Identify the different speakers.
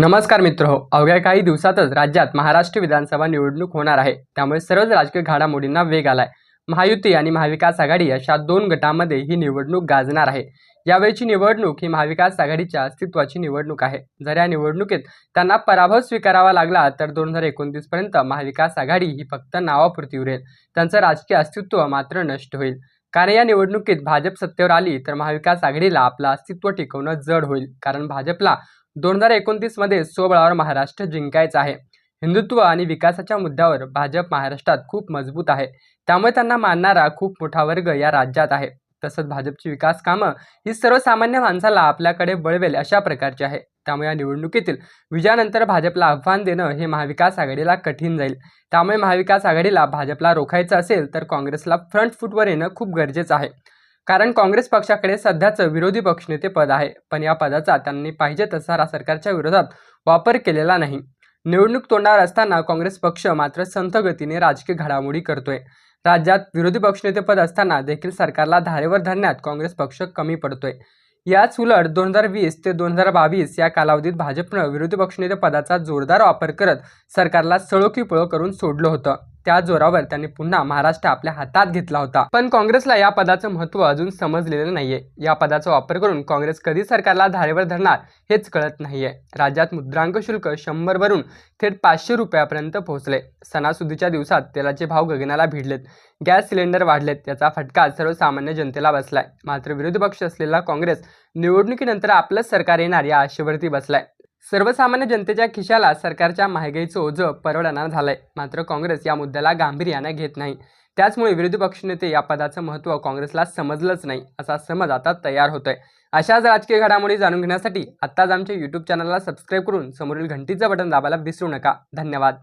Speaker 1: नमस्कार मित्र हो अवघ्या काही दिवसातच राज्यात महाराष्ट्र विधानसभा निवडणूक होणार आहे. त्यामुळे सर्वच राजकीय घडामोडींना वेग आलाय. महायुती आणि महाविकास आघाडी अशा दोन गटांमध्ये ही निवडणूक गाजणार आहे. यावेळची निवडणूक ही महाविकास आघाडीच्या अस्तित्वाची निवडणूक आहे. जर या निवडणुकीत त्यांना पराभव स्वीकारावा लागला तर दोन हजार एकोणतीस पर्यंत महाविकास आघाडी ही फक्त नावापुरती उरेल. त्यांचं राजकीय अस्तित्व मात्र नष्ट होईल. कारण या निवडणुकीत भाजप सत्तेवर आली तर महाविकास आघाडीला आपलं अस्तित्व टिकवणं जड होईल. कारण भाजपला दोन हजार एकोणतीसमध्ये स्वबळावर महाराष्ट्र जिंकायचा आहे. हिंदुत्व आणि विकासाच्या मुद्द्यावर भाजप महाराष्ट्रात खूप मजबूत आहे. त्यामुळे त्यांना मानणारा खूप मोठा वर्ग या राज्यात आहे. तसंच भाजपची विकास कामं ही सर्वसामान्य माणसाला आपल्याकडे बळवेल अशा प्रकारची आहे. त्यामुळे या निवडणुकीतील विजयानंतर भाजपला आव्हान देणं हे महाविकास आघाडीला कठीण जाईल. त्यामुळे महाविकास आघाडीला भाजपला रोखायचं असेल तर काँग्रेसला फ्रंट फूटवर येणं खूप गरजेचं आहे. कारण काँग्रेस पक्षाकडे सध्याचं विरोधी पक्षनेते पद आहे पण या पदाचा त्यांनी पाहिजे तसा रा- सरकारच्या विरोधात वापर केलेला नाही. निवडणूक तोंडावर असताना काँग्रेस पक्ष मात्र संथ गतीने राजकीय घडामोडी करतोय. राज्यात विरोधी पक्षनेतेपद असताना देखील सरकारला धारेवर धरण्यात काँग्रेस पक्ष कमी पडतोय. याच उलट दोन हजार वीस ते दोन हजार बावीस या कालावधीत भाजपनं विरोधी पक्षनेते पदाचा जोरदार वापर करत सरकारला सळोकीपळो करून सोडलं होतं. त्या जोरावर त्यांनी पुन्हा महाराष्ट्र आपल्या हातात घेतला होता. पण काँग्रेसला या पदाचं महत्त्व अजून समजलेलं नाहीये. या पदाचा वापर करून काँग्रेस कधी सरकारला धारेवर धरणार हेच कळत नाहीये. राज्यात मुद्रांक शुल्क शंभर वरून थेट पाचशे रुपयापर्यंत पोहोचले. सणासुदीच्या दिवसात तेलाचे भाव गगनाला भिडलेत. गॅस सिलेंडर वाढलेत. याचा फटका सर्वसामान्य जनतेला बसलाय. मात्र विरोधी पक्ष असलेला काँग्रेस निवडणुकीनंतर आपलंच सरकार येणार या आशेवरती बसलाय. सर्वसामान्य जनतेच्या खिशाला सरकारच्या महागाईचं ओझं परवडणार झालंय. मात्र काँग्रेस या मुद्द्याला गांभीर्याने घेत नाही. त्याचमुळे विरोधी पक्षनेते या पदाचं महत्त्व काँग्रेसला समजलंच नाही असा समज आता तयार होतोय. अशाच राजकीय घडामोडी जाणून घेण्यासाठी आत्ताच आमच्या यूट्यूब चॅनलला सबस्क्राईब करून समोरील घंटीचं बटन दाबायला विसरू नका. धन्यवाद.